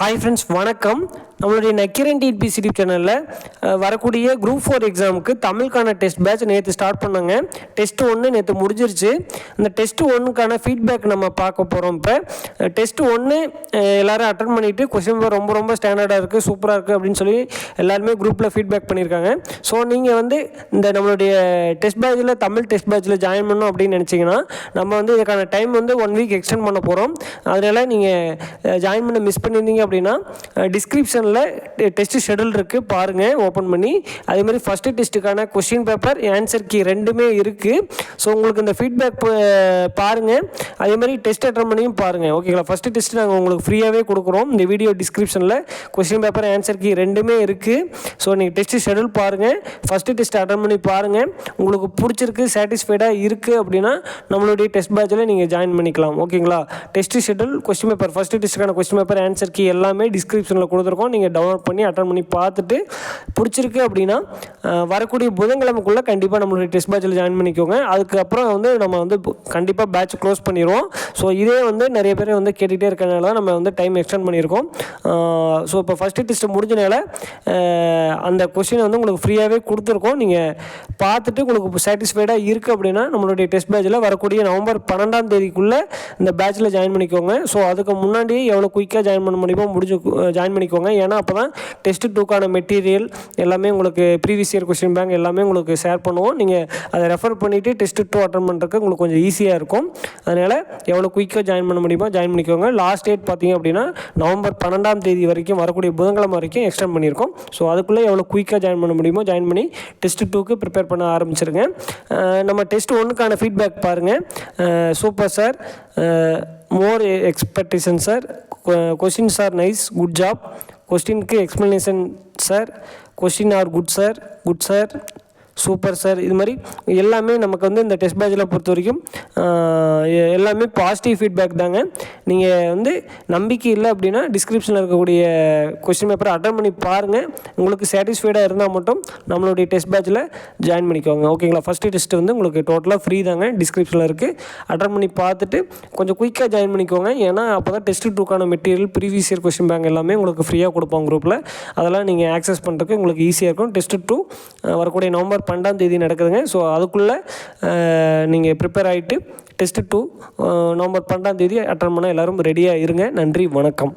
Hi friends வணக்கம். நம்மளுடைய Nakkheeran DPC YouTube சேனலில் வரக்கூடிய குரூப் ஃபோர் எக்ஸாமுக்கு தமிழுக்கான டெஸ்ட் பேட்ச் நேற்று ஸ்டார்ட் பண்ணாங்க. டெஸ்ட் ஒன்று நேற்று முடிஞ்சிருச்சு. அந்த டெஸ்ட் ஒன்றுக்கான ஃபீட்பேக் நம்ம பார்க்க போகிறோம் இப்போ. டெஸ்ட் ஒன்று எல்லோரும் அட்டன் பண்ணிவிட்டு கொஸ்டின் பேப்பர் ரொம்ப ரொம்ப ஸ்டாண்டர்டாக இருக்குது சூப்பராக இருக்குது அப்படின்னு சொல்லி எல்லாருமே குரூப்பில் ஃபீட்பேக் பண்ணியிருக்காங்க. ஸோ நீங்கள் வந்து இந்த நம்மளுடைய டெஸ்ட் பேட்சில் தமிழ் டெஸ்ட் பேட்சில் ஜாயின் பண்ணணும் அப்படின்னு நினச்சிங்கன்னா நம்ம வந்து இதுக்கான டைம் வந்து ஒன் வீக் எக்ஸ்டெண்ட் பண்ண போகிறோம் அதனால் நீங்கள் ஜாயின் பண்ண மிஸ் பண்ணியிருந்தீங்க அப்படின்னா டிஸ்கிரிப்ஷனில் டெஸ்ட் ஷெடியூல் இருக்குது பாருங்கள் ஓப்பன் பண்ணி. அதேமாதிரி ஃபஸ்ட்டு டெஸ்ட்டுக்கான கொஷின் பேப்பர் ஆன்சர் கீ ரெண்டுமே இருக்குது ஸோ உங்களுக்கு இந்த ஃபீட்பேக் பாருங்கள் அதேமாதிரி டெஸ்ட் அட்டன் பண்ணியும் பாருங்கள் ஓகேங்களா ஃபஸ்ட்டு டெஸ்ட் நாங்கள் உங்களுக்கு ஃப்ரீயாகவே கொடுக்குறோம். இந்த வீடியோ டிஸ்கிரிப்ஷனில் கொஸ்டின் பேப்பர் ஆன்சர் கீ ரெண்டுமே இருக்குது ஸோ நீங்கள் டெஸ்ட்டு ஷெடியூல் பாருங்கள் ஃபஸ்ட்டு டெஸ்ட் அட்டன் பண்ணி பாருங்கள் உங்களுக்கு பிடிச்சிருக்கு சாட்டிஸ்ஃபைடாக இருக்குது அப்படின்னா நம்மளுடைய டெஸ்ட் பேட்சில் நீங்கள் ஜாயின் பண்ணிக்கலாம். ஓகேங்களா test schedule question paper first டெஸ்ட்டுக்கான question paper answer key எல்லாம் எல்லாமே டிஸ்கிரிப்ஷனில் கொடுத்துருக்கோம். நீங்கள் டவுன்லோட் பண்ணி அட்டன் பண்ணி பார்த்துட்டு பிடிச்சிருக்கு அப்படின்னா வரக்கூடிய புதன்கிழமைக்குள்ளே கண்டிப்பாக நம்மளுடைய டெஸ்ட் பேட்சில் ஜாயின் பண்ணிக்கோங்க. அதுக்கப்புறம் வந்து நம்ம வந்து கண்டிப்பாக பேட்ச் க்ளோஸ் பண்ணிடுவோம் ஸோ இதே வந்து நிறைய பேர் வந்து கேட்டுகிட்டே இருக்கனால தான் நம்ம வந்து டைம் எக்ஸ்டெண்ட் பண்ணியிருக்கோம். ஸோ இப்போ ஃபஸ்ட்டு டெஸ்ட் முடிஞ்சனால அந்த கொஸ்டினை வந்து உங்களுக்கு ஃப்ரீயாகவே கொடுத்துருக்கோம். நீங்கள் பார்த்துட்டு உங்களுக்கு சாட்டிஸ்ஃபைடாக இருக்குது அப்படின்னா நம்மளுடைய டெஸ்ட் பேட்சில் வரக்கூடிய நவம்பர் பன்னெண்டாம் தேதிக்குள்ளே இந்த பேட்சில் ஜாயின் பண்ணிக்கோங்க. ஸோ அதுக்கு முன்னாடி எவ்வளோ குயிக்காக ஜாயின் பண்ண முடியுமோ முடிஞ்சு ஜாயின் பண்ணிக்கோங்க. ஏன்னா அப்போ தான் டெஸ்ட் டூக்கான மெட்டீரியல் எல்லாமே உங்களுக்கு ப்ரீவியஸ் இயர் கொஸ்டின் பேங்க் எல்லாமே உங்களுக்கு ஷேர் பண்ணுவோம். நீங்கள் அதை ரெஃபர் பண்ணிவிட்டு டெஸ்ட் டூ அட்டன் பண்ணுறதுக்கு உங்களுக்கு கொஞ்சம் ஈஸியாக இருக்கும். அதனால் எவ்வளோ குயிக்காக ஜாயின் பண்ண முடியுமோ ஜாயின் பண்ணிக்கோங்க. லாஸ்ட் டேட் பார்த்தீங்க அப்படின்னா நவம்பர் பன்னெண்டாம் தேதி வரைக்கும் வரக்கூடிய புதன்கிழமை வரைக்கும் எக்ஸ்டெண்ட் பண்ணியிருக்கோம். ஸோ அதுக்குள்ளே எவ்வளோ குயிக்காக ஜாயின் பண்ண முடியுமோ ஜாயின் பண்ணி டெஸ்ட் டூக்கு ப்ரிப்பேர் பண்ண ஆரம்பிச்சிருங்க. நம்ம டெஸ்ட் ஒன்றுக்கான ஃபீட்பேக் பாருங்கள் super sir more expectation sir question are nice good job question के explanation sir question are good sir good sir super sir. இது மாதிரி எல்லாமே நமக்கு வந்து இந்த டெஸ்ட் பேட்சில் பொறுத்த வரைக்கும் எல்லாமே பாசிட்டிவ் ஃபீட்பேக் தாங்க. நீங்கள் வந்து நம்பிக்கை இல்லை அப்படின்னா டிஸ்கிரிப்ஷனில் இருக்கக்கூடிய கொஸ்டின் பேப்பரை அட்டன் பண்ணி பாருங்கள் உங்களுக்கு சாட்டிஸ்ஃபைடாக இருந்தால் மட்டும் நம்மளுடைய டெஸ்ட் பேட்சில் ஜாயின் பண்ணிக்கோங்க. ஓகேங்களா ஃபஸ்ட்டு டெஸ்ட் வந்து உங்களுக்கு டோட்டலாக ஃப்ரீ தாங்க. டிஸ்கிரிப்ஷனில் இருக்குது அட்டன் பண்ணி பார்த்துட்டு கொஞ்சம் குயிக்காக ஜாயின் பண்ணிக்கோங்க. ஏன்னா அப்போ தான் test டூக்கான material previous year question bank எல்லாமே உங்களுக்கு ஃப்ரீயாக கொடுப்போம் குரூப்பில் அதெல்லாம் நீங்கள் ஆக்சஸ் பண்ணுறதுக்கு உங்களுக்கு ஈஸியாக இருக்கும். டெஸ்ட் டூ வரக்கூடிய நவம்பர் பன்னெண்டாம் தேதி நடக்குதுங்க. ஸோ அதுக்குள்ளே நீங்கள் ப்ரிப்பேர் ஆகிட்டு டெஸ்ட்டு டூ நவம்பர் பன்னெண்டாம் தேதி அட்டன் பண்ண எல்லோரும் ரெடியாக இருங்க. நன்றி வணக்கம்.